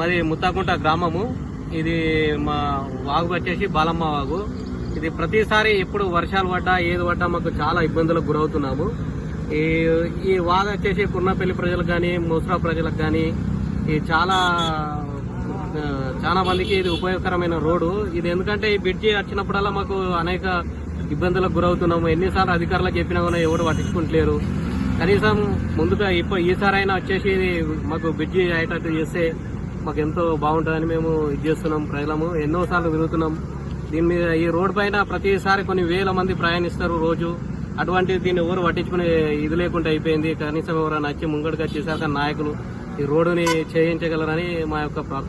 మరి ముత్తాకుంట గ్రామము. ఇది మా వాగు వచ్చేసి బాలమ్మ వాగు. ఇది ప్రతిసారి ఎప్పుడు వర్షాలు పడ్డా ఏది పడ్డా మాకు చాలా ఇబ్బందులకు గురవుతున్నాము. ఈ ఈ వాగు వచ్చేసి కుర్నపల్లి ప్రజలకు కానీ ముసరా ప్రజలకు కానీ ఈ చాలా చాలా మందికి ఇది ఉపయోగకరమైన రోడ్డు. ఇది ఎందుకంటే ఈ బ్రిడ్జి వచ్చినప్పుడల్లా మాకు అనేక ఇబ్బందులకు గురవుతున్నాము. ఎన్నిసార్లు అధికారులకు చెప్పినా కూడా ఎవరు పట్టించుకుంటలేరు. కనీసం ముందుగా ఇప్పుడు ఈసారైనా వచ్చేసి ఇది మాకు బ్రిడ్జి అయ్యేటట్టు చేస్తే మాకు ఎంతో బాగుంటుందని మేము ఇది చేస్తున్నాం ప్రజలము. ఎన్నోసార్లు తిరుగుతున్నాం దీని మీద ఈ రోడ్ పైన ప్రతిసారి కొన్ని వేల మంది ప్రయాణిస్తారు రోజు. అటువంటి దీన్ని ఎవరు పట్టించుకునే ఇది లేకుండా అయిపోయింది. కనీసం ఎవరైనా వచ్చి ముంగడికి వచ్చేసరికి నాయకులు ఈ రోడ్డుని చేయించగలరని మా యొక్క ప్రార్థన.